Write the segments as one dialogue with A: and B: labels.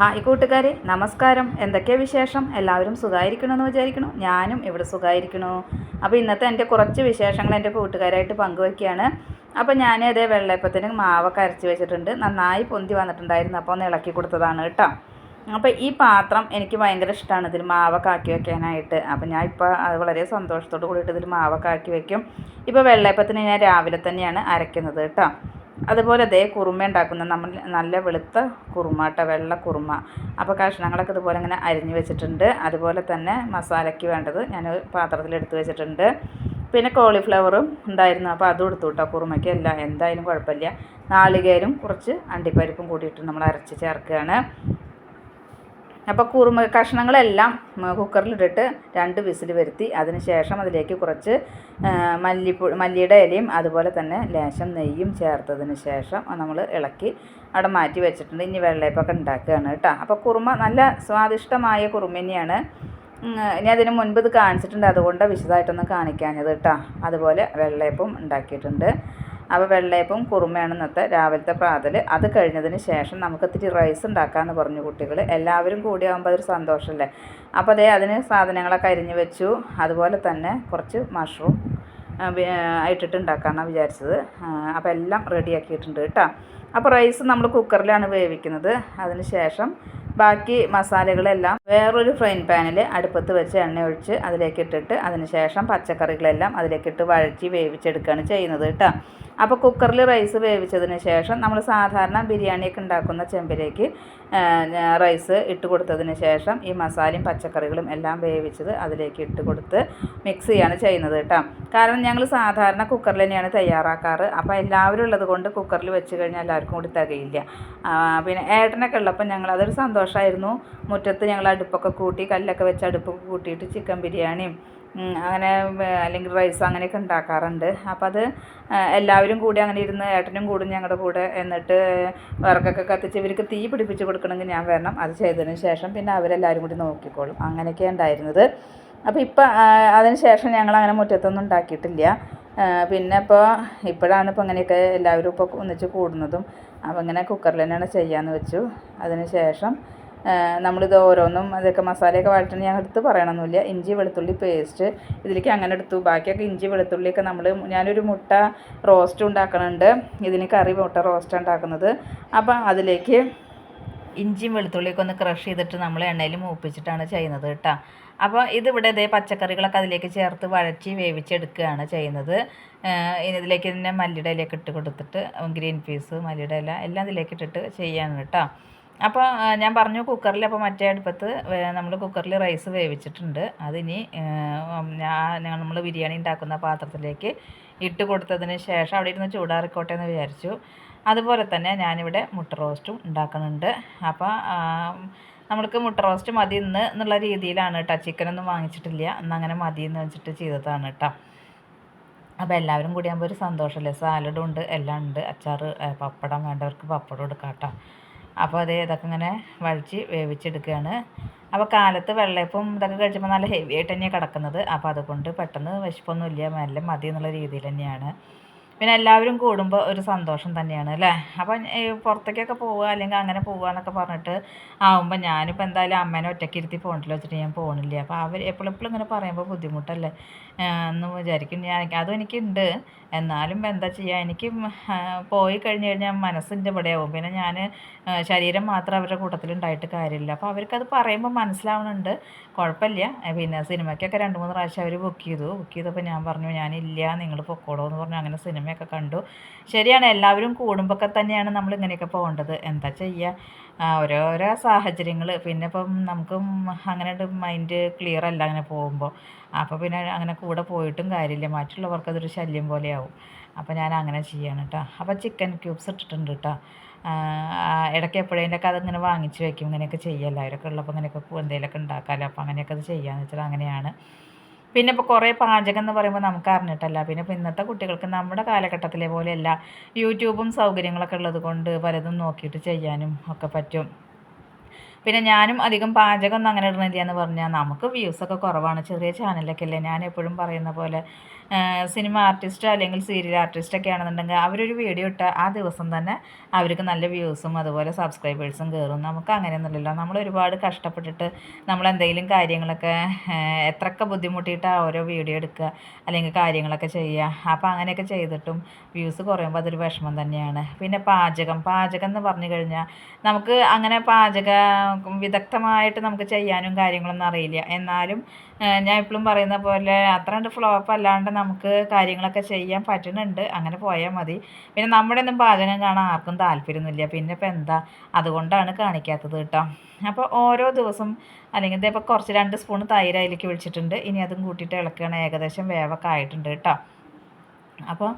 A: Hi കൂട്ടുകാരെ നമസ്കാരം. എന്തൊക്കെ വിശേഷം? എല്ലാവരും സുഖമായിരിക്കണമെന്ന് വിചാരിക്കണു ഞാനും ഇവിടെ സുഖമായിരിക്കണു അപ്പോൾ ഇന്നത്തെ എന്റെ കുറച്ച് വിശേഷങ്ങൾ എന്റെ കൂട്ടുകാരായിട്ട് പങ്കുവയ്ക്കുകയാണ് അപ്പോൾ ഞാൻ അതേ വെള്ളയപ്പത്തിന് മാവൊക്കെ അരച്ച് വെച്ചിട്ടുണ്ട്. നന്നായി പൊന്തി വന്നിട്ടുണ്ടായിരുന്നു. അപ്പോൾ ഒന്ന് ഇളക്കി കൊടുത്തതാണ് കേട്ടോ. അപ്പോൾ ഈ പാത്രം എനിക്ക് ഭയങ്കര ഇഷ്ടമാണ് ഇതിൽ മാവൊക്കെ ആക്കി വെക്കാനായിട്ട്. അപ്പോൾ ഞാൻ ഇപ്പോൾ അത് വളരെ സന്തോഷത്തോട് കൂടിയിട്ട് ഇതിൽ മാവൊക്കെ ആക്കി വെക്കും. ഇപ്പോൾ വെള്ളയപ്പത്തിന് ഞാൻ രാവിലെ തന്നെയാണ് അരയ്ക്കുന്നത് കേട്ടോ. അതുപോലെ അതേ കുറുമ ഉണ്ടാക്കുന്ന നമ്മൾ നല്ല വെളുത്ത കുറുമ കേട്ടോ വെള്ള കുറുമ. അപ്പോൾ കഷ്ണങ്ങളൊക്കെ ഇതുപോലെ ഇങ്ങനെ അരിഞ്ഞു വെച്ചിട്ടുണ്ട്. അതുപോലെ തന്നെ മസാലയ്ക്ക് വേണ്ടത് ഞാൻ പാത്രത്തിൽ എടുത്ത് വെച്ചിട്ടുണ്ട്. പിന്നെ കോളിഫ്ലവറും ഉണ്ടായിരുന്നു. അപ്പോൾ അതും എടുത്തു കേട്ടോ കുറുമയ്ക്ക്. എല്ലാം എന്തായാലും കുഴപ്പമില്ല. നാളികേരും കുറച്ച് അണ്ടിപ്പരിപ്പും കൂടിയിട്ട് നമ്മൾ അരച്ച് ചേർക്കുകയാണ്. അപ്പോൾ കുറുമ കഷ്ണങ്ങളെല്ലാം കുക്കറിലിട്ടിട്ട് രണ്ട് വിസിൽ വരുത്തി അതിന് ശേഷം അതിലേക്ക് കുറച്ച് മല്ലിപ്പൂ മല്ലിയുടെ ഇലയും അതുപോലെ തന്നെ ലേശം നെയ്യും ചേർത്തതിന് ശേഷം നമ്മൾ ഇളക്കി അവിടെ മാറ്റി വെച്ചിട്ടുണ്ട്. ഇനി വെള്ളയപ്പൊക്കെ ഉണ്ടാക്കുകയാണ് കേട്ടോ. അപ്പോൾ കുറുമ നല്ല സ്വാദിഷ്ടമായ കുറുമ തന്നെയാണ്. ഇനി അതിന് മുൻപ് ഇത് കാണിച്ചിട്ടുണ്ട്. അതുകൊണ്ട് വിശദമായിട്ടൊന്നും കാണിക്കാഞ്ഞത് കേട്ടോ. അതുപോലെ വെള്ളയപ്പം ഉണ്ടാക്കിയിട്ടുണ്ട്. അപ്പോൾ വെള്ളയപ്പം കുറുമയാണ് ഇന്നത്തെ രാവിലത്തെ പ്രാതൽ. അത് കഴിഞ്ഞതിന് ശേഷം നമുക്ക് ഇത്തിരി റൈസ് ഉണ്ടാക്കാമെന്ന് പറഞ്ഞു കുട്ടികൾ. എല്ലാവരും കൂടിയാകുമ്പോൾ അതൊരു സന്തോഷമല്ലേ? അപ്പോൾ അതേ അതിന് സാധനങ്ങളൊക്കെ അരിഞ്ഞ് വെച്ചു. അതുപോലെ തന്നെ കുറച്ച് മഷ്റൂം ഇട്ടിട്ട് ഉണ്ടാക്കാമെന്നാണ് വിചാരിച്ചത്. അപ്പോൾ എല്ലാം റെഡിയാക്കിയിട്ടുണ്ട് കേട്ടോ. അപ്പോൾ റൈസ് നമ്മൾ കുക്കറിലാണ് വേവിക്കുന്നത്. അതിന് ശേഷം ബാക്കി മസാലകളെല്ലാം വേറൊരു ഫ്രൈൻ പാനിൽ അടുപ്പത്ത് വെച്ച് എണ്ണ ഒഴിച്ച് അതിലേക്ക് ഇട്ടിട്ട് അതിന് ശേഷം പച്ചക്കറികളെല്ലാം അതിലേക്കിട്ട് വഴറ്റി വേവിച്ചെടുക്കുകയാണ് ചെയ്യുന്നത് കേട്ടോ. അപ്പോൾ കുക്കറിൽ റൈസ് വേവിച്ചതിന് ശേഷം നമ്മൾ സാധാരണ ബിരിയാണിയൊക്കെ ഉണ്ടാക്കുന്ന ചെമ്പിലേക്ക് റൈസ് ഇട്ട് കൊടുത്തതിന് ശേഷം ഈ മസാലയും പച്ചക്കറികളും എല്ലാം വേവിച്ചത് അതിലേക്ക് ഇട്ട് കൊടുത്ത് മിക്സ് ചെയ്യാണ് ചെയ്യുന്നത് കേട്ടോ. കാരണം ഞങ്ങൾ സാധാരണ കുക്കറിൽ തന്നെയാണ് തയ്യാറാക്കാറ്. അപ്പോൾ എല്ലാവരും ഉള്ളത് കൊണ്ട് കുക്കറിൽ വെച്ച് കഴിഞ്ഞാൽ എല്ലാവർക്കും കൂടി തികയില്ല. പിന്നെ ഏട്ടനൊക്കെ ഉള്ളപ്പോൾ ഞങ്ങൾ അതൊരു സന്തോഷമായിരുന്നു മുറ്റത്ത് ഞങ്ങൾ അടുപ്പൊക്കെ കൂട്ടി കല്ലൊക്കെ വെച്ച് അടുപ്പൊക്കെ കൂട്ടിയിട്ട് ചിക്കൻ ബിരിയാണിയും അങ്ങനെ അല്ലെങ്കിൽ റൈസ് അങ്ങനെയൊക്കെ ഉണ്ടാക്കാറുണ്ട്. അപ്പം അത് എല്ലാവരും കൂടി അങ്ങനെ ഇരുന്ന് ഏട്ടനും കൂടും ഞങ്ങളുടെ കൂടെ എന്നിട്ട് വിറകൊക്കെ കത്തിച്ച് ഇവർക്ക് തീ പിടിപ്പിച്ച് കൊടുക്കണമെങ്കിൽ ഞാൻ വരണം. അത് ചെയ്തതിന് ശേഷം പിന്നെ അവരെല്ലാവരും കൂടി നോക്കിക്കോളും. അങ്ങനെയൊക്കെയാണ് ഉണ്ടായിരുന്നത്. അപ്പോൾ ഇപ്പം അതിന് ശേഷം ഞങ്ങൾ അങ്ങനെ മുറ്റത്തൊന്നും ഉണ്ടാക്കിയിട്ടില്ല. പിന്നെ ഇപ്പോൾ ഇപ്പോഴാണ് ഇപ്പോൾ അങ്ങനെയൊക്കെ എല്ലാവരും ഇപ്പോൾ ഒന്നിച്ച് കൂടുന്നതും. അപ്പോൾ ഇങ്ങനെ കുക്കറിൽ തന്നെയാണ് ചെയ്യാമെന്ന് വെച്ചു. അതിന് ശേഷം നമ്മളിത് ഓരോന്നും അതൊക്കെ മസാലയൊക്കെ വഴറ്റണം ഞാൻ എടുത്ത് പറയണമെന്നില്ല ഇഞ്ചി വെളുത്തുള്ളി പേസ്റ്റ് ഇതിലേക്ക് അങ്ങനെ എടുത്തു. ബാക്കിയൊക്കെ ഇഞ്ചി വെളുത്തുള്ളിയൊക്കെ നമ്മൾ ഞാനൊരു മുട്ട റോസ്റ്റ് ഉണ്ടാക്കുന്നുണ്ട് ഇതിന് കറി മുട്ട റോസ്റ്റ് ഉണ്ടാക്കുന്നത്. അപ്പം അതിലേക്ക് ഇഞ്ചിയും വെളുത്തുള്ളിയൊക്കെ ഒന്ന് ക്രഷ് ചെയ്തിട്ട് നമ്മൾ എണ്ണയിൽ മൂപ്പിച്ചിട്ടാണ് ചെയ്യുന്നത് കേട്ടോ. അപ്പോൾ ഇതിവിടെ ഇതേ പച്ചക്കറികളൊക്കെ അതിലേക്ക് ചേർത്ത് വഴറ്റി വേവിച്ചെടുക്കുകയാണ് ചെയ്യുന്നത്. ഇതിലേക്ക് തന്നെ മല്ലിയുടെ ഇലയൊക്കെ ഇട്ട് കൊടുത്തിട്ട് ഗ്രീൻ പീസ് മല്ലിയുടെ ഇല എല്ലാം ഇതിലേക്ക് ഇട്ടിട്ട് ചെയ്യാണ് കേട്ടോ. അപ്പോൾ ഞാൻ പറഞ്ഞു കുക്കറിൽ അപ്പോൾ മറ്റേ അടുപ്പത്ത് നമ്മൾ കുക്കറിൽ റൈസ് വേവിച്ചിട്ടുണ്ട്. അതിനി ഞാൻ നമ്മൾ ബിരിയാണി ഉണ്ടാക്കുന്ന പാത്രത്തിലേക്ക് ഇട്ട് കൊടുത്തതിന് ശേഷം അവിടെ ഇരുന്ന് ചൂടാറിക്കോട്ടെ എന്ന് വിചാരിച്ചു. അതുപോലെ തന്നെ ഞാനിവിടെ മുട്ട റോസ്റ്റും ഉണ്ടാക്കുന്നുണ്ട്. അപ്പോൾ നമ്മൾക്ക് മുട്ട റോസ്റ്റ് മതി ഇന്ന് എന്നുള്ള രീതിയിലാണ് കേട്ടോ ചിക്കനൊന്നും വാങ്ങിച്ചിട്ടില്ല. ഇന്ന് അങ്ങനെ മതി എന്ന് വെച്ചിട്ട് ചെയ്തതാണ് കേട്ടോ അപ്പോൾ എല്ലാവരും കൂടി ആകുമ്പോൾ ഒരു സന്തോഷമല്ലേ സാലഡും ഉണ്ട് എല്ലാം ഉണ്ട്. അച്ചാർ പപ്പടം വേണ്ടവർക്ക് പപ്പടം എടുക്കാം കേട്ടോ അപ്പോൾ അത് ഇതൊക്കെ ഇങ്ങനെ വഴിച്ച് വേവിച്ചെടുക്കുകയാണ്. അപ്പോൾ കാലത്ത് വെള്ളയപ്പം ഇതൊക്കെ കഴിച്ചപ്പോൾ നല്ല ഹെവി ആയിട്ട് തന്നെയാണ് കിടക്കുന്നത്. അപ്പോൾ അതുകൊണ്ട് പെട്ടെന്ന് വിശപ്പൊന്നുമില്ല നല്ല മതി എന്നുള്ള രീതിയിൽ തന്നെയാണ്. പിന്നെ എല്ലാവരും കൂടുമ്പോൾ ഒരു സന്തോഷം തന്നെയാണ് അല്ലേ? അപ്പം പുറത്തേക്കൊക്കെ പോവുക അല്ലെങ്കിൽ അങ്ങനെ പോവുക എന്നൊക്കെ പറഞ്ഞിട്ട് ആവുമ്പോൾ ഞാനിപ്പോൾ എന്തായാലും അമ്മേനെ ഒറ്റയ്ക്ക് ഇരുത്തി പോകണ്ടല്ലോ വെച്ചിട്ട് ഞാൻ പോകണില്ല അപ്പോൾ അവർ എപ്പോഴെപ്പോഴും ഇങ്ങനെ പറയുമ്പോൾ ബുദ്ധിമുട്ടല്ലേ? എന്ന് വിചാരിക്കും ഞാൻ അതും എനിക്കുണ്ട്. എന്നാലും എന്താ ചെയ്യുക എനിക്ക് പോയി കഴിഞ്ഞ് കഴിഞ്ഞാൽ മനസ്സിന്റെ ഇവിടെ ആവും. പിന്നെ ഞാൻ ശരീരം മാത്രം അവരുടെ കൂട്ടത്തിലുണ്ടായിട്ട് കാര്യമില്ല. അപ്പോൾ അവർക്കത് പറയുമ്പോൾ മനസ്സിലാവണുണ്ട്. കുഴപ്പമില്ല. പിന്നെ സിനിമയ്ക്കൊക്കെ രണ്ട് മൂന്ന് പ്രാവശ്യം അവർ ബുക്ക് ചെയ്തു. ബുക്ക് ചെയ്തപ്പോൾ ഞാൻ പറഞ്ഞു ഞാനില്ല നിങ്ങൾ പൊക്കോളൂ എന്ന് പറഞ്ഞു. അങ്ങനെ സിനിമയൊക്കെ കണ്ടു. ശരിയാണ് എല്ലാവരും കൂടുമ്പോൾ തന്നെയാണ് നമ്മൾ ഇങ്ങനെയൊക്കെ പോകേണ്ടത്. എന്താ ചെയ്യുക ഓരോരോ സാഹചര്യങ്ങൾ പിന്നെ ഇപ്പം നമുക്കും അങ്ങനെ മൈൻഡ് ക്ലിയർ അല്ല അങ്ങനെ പോകുമ്പോൾ. അപ്പോൾ പിന്നെ അങ്ങനെ കൂടെ പോയിട്ടും കാര്യമില്ല. മറ്റുള്ളവർക്ക് അതൊരു ശല്യം പോലെയാവും. അപ്പോൾ ഞാൻ അങ്ങനെ ചെയ്യാണ് കേട്ടോ അപ്പോൾ ചിക്കൻ ക്യൂബ്സ് ഇട്ടിട്ടുണ്ട് കേട്ടോ ഇടയ്ക്ക് എപ്പോഴേലൊക്കെ അതിങ്ങനെ വാങ്ങിച്ച് വെക്കും. ഇങ്ങനെയൊക്കെ ചെയ്യുമല്ലോ അവരൊക്കെ ഉള്ളപ്പോൾ ഇങ്ങനെയൊക്കെ എന്തെങ്കിലുമൊക്കെ ഉണ്ടാക്കാമല്ലോ അപ്പോൾ അങ്ങനെയൊക്കെ അത് ചെയ്യാമെന്ന് വെച്ചാൽ അങ്ങനെയാണ്. പിന്നെ ഇപ്പോൾ കുറേ പാചകം എന്ന് പറയുമ്പോൾ നമുക്ക് അറിഞ്ഞിട്ടല്ല. പിന്നെ ഇപ്പോൾ ഇന്നത്തെ കുട്ടികൾക്ക് നമ്മുടെ കാലഘട്ടത്തിലെ പോലെയല്ല. യൂട്യൂബും സൗകര്യങ്ങളൊക്കെ ഉള്ളത് കൊണ്ട് പലതും നോക്കിയിട്ട് ചെയ്യാനും ഒക്കെ പറ്റും. പിന്നെ ഞാനും അധികം പാചകമൊന്നും അങ്ങനെ ഇടുന്നില്ല എന്ന് പറഞ്ഞാൽ നമുക്ക് വ്യൂസൊക്കെ കുറവാണ്. ചെറിയ ചാനലൊക്കെ അല്ലേ? ഞാൻ എപ്പോഴും പറയുന്ന പോലെ സിനിമ ആർട്ടിസ്റ്റോ അല്ലെങ്കിൽ സീരിയൽ ആർട്ടിസ്റ്റൊക്കെ ആണെന്നുണ്ടെങ്കിൽ അവരൊരു വീഡിയോ ഇട്ട ആ ദിവസം തന്നെ അവർക്ക് നല്ല വ്യൂസും അതുപോലെ സബ്സ്ക്രൈബേഴ്സും കയറും നമുക്ക് അങ്ങനെയൊന്നുമില്ലല്ലോ. നമ്മൾ ഒരുപാട് കഷ്ടപ്പെട്ടിട്ട് നമ്മൾ എന്തെങ്കിലും കാര്യങ്ങളൊക്കെ എത്രയൊക്കെ ബുദ്ധിമുട്ടിയിട്ടാണ് ഓരോ വീഡിയോ എടുക്കുക അല്ലെങ്കിൽ കാര്യങ്ങളൊക്കെ ചെയ്യുക. അപ്പോൾ അങ്ങനെയൊക്കെ ചെയ്തിട്ടും വ്യൂസ് കുറയുമ്പോൾ അതൊരു വിഷമം തന്നെയാണ്. പിന്നെ പാചകം. പാചകം എന്ന് പറഞ്ഞു കഴിഞ്ഞാൽ നമുക്ക് അങ്ങനെ പാചക വിദഗ്ധമായിട്ട് നമുക്ക് ചെയ്യാനും കാര്യങ്ങളൊന്നും അറിയില്ല. എന്നാലും ഞാൻ എപ്പോഴും പറയുന്ന പോലെ അത്ര കണ്ട് ഫ്ലോപ്പ് അല്ലാണ്ട് നമുക്ക് കാര്യങ്ങളൊക്കെ ചെയ്യാൻ പറ്റുന്നുണ്ട്. അങ്ങനെ പോയാൽ മതി. പിന്നെ നമ്മുടെ ഒന്നും പാചകം കാണാൻ ആർക്കും താല്പര്യമൊന്നുമില്ല. പിന്നെ ഇപ്പം എന്താ? അതുകൊണ്ടാണ് കാണിക്കാത്തത് കേട്ടോ. അപ്പോൾ ഓരോ ദിവസം അല്ലെങ്കിൽ ഇതേപ്പോൾ കുറച്ച് രണ്ട് സ്പൂൺ തൈര് അതിലേക്ക് ഒഴിച്ചിട്ടുണ്ട്. ഇനി അതും കൂട്ടിയിട്ട് ഇളക്കുകയാണ്. ഏകദേശം വേവൊക്കെ ആയിട്ടുണ്ട് കേട്ടോ. അപ്പോൾ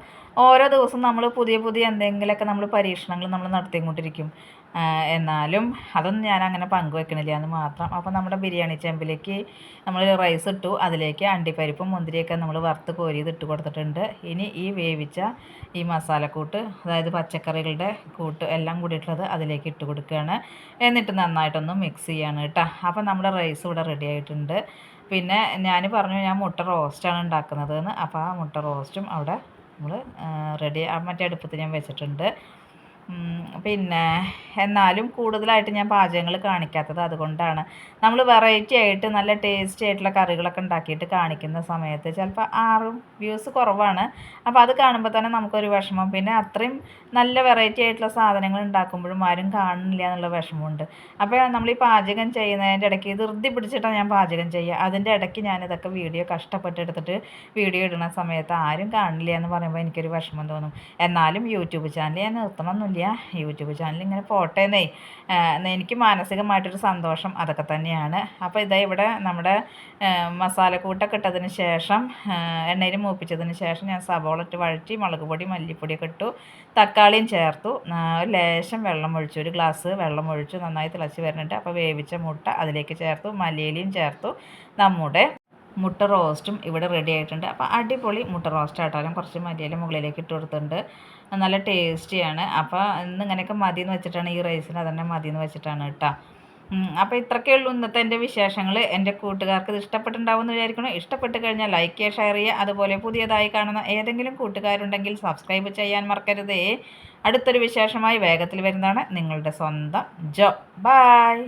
A: ഓരോ ദിവസം നമ്മൾ പുതിയ പുതിയ എന്തെങ്കിലുമൊക്കെ നമ്മൾ പരീക്ഷണങ്ങൾ നമ്മൾ നടത്തിക്കൊണ്ടിരിക്കും. എന്നാലും അതൊന്നും ഞാൻ അങ്ങനെ പങ്കുവെക്കണില്ല എന്ന് മാത്രം. അപ്പോൾ നമ്മുടെ ബിരിയാണി ചെമ്പിലേക്ക് നമ്മൾ റൈസ് ഇട്ടു. അതിലേക്ക് അണ്ടിപ്പരിപ്പും മുന്തിരിയൊക്കെ നമ്മൾ വറുത്ത് കോരിയത് ഇട്ട് കൊടുത്തിട്ടുണ്ട്. ഇനി ഈ വേവിച്ച ഈ മസാലക്കൂട്ട് അതായത് പച്ചക്കറികളുടെ കൂട്ട് എല്ലാം കൂടിയിട്ടുള്ളത് അതിലേക്ക് ഇട്ട് കൊടുക്കുകയാണ്. എന്നിട്ട് നന്നായിട്ടൊന്ന് മിക്സ് ചെയ്യാണ് കേട്ടോ. അപ്പോൾ നമ്മുടെ റൈസ് ഇവിടെ റെഡി ആയിട്ടുണ്ട്. പിന്നെ ഞാൻ പറഞ്ഞു ഞാൻ മുട്ട റോസ്റ്റാണ് ഉണ്ടാക്കുന്നത് എന്ന് അപ്പോൾ ആ മുട്ട റോസ്റ്റും അവിടെ നമ്മൾ റെഡി മറ്റേ അടുപ്പത്ത് ഞാൻ വെച്ചിട്ടുണ്ട്. പിന്നെ എന്നാലും കൂടുതലായിട്ട് ഞാൻ പാചകങ്ങൾ കാണിക്കാത്തത് അതുകൊണ്ടാണ്. നമ്മൾ വെറൈറ്റി ആയിട്ട് നല്ല ടേസ്റ്റി ആയിട്ടുള്ള കറികളൊക്കെ ഉണ്ടാക്കിയിട്ട് കാണിക്കുന്ന സമയത്ത് ചിലപ്പോൾ ആറും വ്യൂസ് കുറവാണ്. അപ്പോൾ അത് കാണുമ്പോൾ തന്നെ നമുക്കൊരു വിഷമം. പിന്നെ അത്രയും നല്ല വെറൈറ്റി ആയിട്ടുള്ള സാധനങ്ങൾ ഉണ്ടാക്കുമ്പോഴും ആരും കാണുന്നില്ല എന്നുള്ള വിഷമമുണ്ട്. അപ്പോൾ നമ്മൾ ഈ പാചകം ചെയ്യുന്നതിന്റെ ഇടയ്ക്ക് ധൃതി പിടിച്ചിട്ടാണ് ഞാൻ പാചകം ചെയ്യുക. അതിന്റെ ഇടയ്ക്ക് ഞാനിതൊക്കെ വീഡിയോ കഷ്ടപ്പെട്ടെടുത്തിട്ട് വീഡിയോ ഇടുന്ന സമയത്ത് ആരും കാണില്ല എന്ന് പറയുമ്പോൾ എനിക്കൊരു വിഷമം തോന്നും. എന്നാലും യൂട്യൂബ് ചാനൽ ഞാൻ നിർത്തണമെന്നില്ല യൂട്യൂബ് ചാനൽ ഇങ്ങനെ പോട്ടേന്നേ എനിക്ക് മാനസികമായിട്ടൊരു സന്തോഷം അതൊക്കെ തന്നെയാണ്. അപ്പോൾ ഇതാ ഇവിടെ നമ്മുടെ മസാലക്കൂട്ടൊക്കെ ഇട്ടതിന് ശേഷം എണ്ണയിൽ മൂപ്പിച്ചതിന് ശേഷം ഞാൻ സവോള ഇട്ട് വഴറ്റി മുളക് പൊടി മല്ലിപ്പൊടിയൊക്കെ ഇട്ടു. തക്കാളിയും ചേർത്തു. ലേശം വെള്ളം ഒഴിച്ചു. ഒരു ഗ്ലാസ് വെള്ളം ഒഴിച്ചു. നന്നായി തിളച്ച് വരുന്നുണ്ട്. അപ്പോൾ വേവിച്ച മുട്ട അതിലേക്ക് ചേർത്തു. മല്ലിയിലയും ചേർത്തു. നമ്മുടെ മുട്ട റോസ്റ്റും ഇവിടെ റെഡി ആയിട്ടുണ്ട്. അപ്പോൾ അടിപൊളി മുട്ട റോസ്റ്റ് ആട്ടാലും കുറച്ച് മരിയാലും മുകളിലേക്ക് ഇട്ട് കൊടുത്തിട്ടുണ്ട്. നല്ല ടേസ്റ്റിയാണ് അപ്പോൾ ഇന്ന് ഇങ്ങനെയൊക്കെ മതി എന്ന് വെച്ചിട്ടാണ് ഈ റൈസിന് അതന്നെ മതി എന്ന് വെച്ചിട്ടാണ് കേട്ടോ. അപ്പോൾ ഇത്രയൊക്കെ ഉള്ളൂ ഇന്നത്തെ എന്റെ വിശേഷങ്ങൾ എന്റെ കൂട്ടുകാർക്ക് ഇത് ഇഷ്ടപ്പെട്ടുണ്ടാവും എന്ന് വിചാരിക്കണം ഇഷ്ടപ്പെട്ട് കഴിഞ്ഞാൽ ലൈക്ക് ഷെയർ ചെയ്യുക. അതുപോലെ പുതിയതായി കാണുന്ന ഏതെങ്കിലും കൂട്ടുകാരുണ്ടെങ്കിൽ സബ്സ്ക്രൈബ് ചെയ്യാൻ മറക്കരുതേ. അടുത്തൊരു വിശേഷമായി വേഗത്തിൽ വരുന്നതാണ് നിങ്ങളുടെ സ്വന്തം ജോ. ബായ്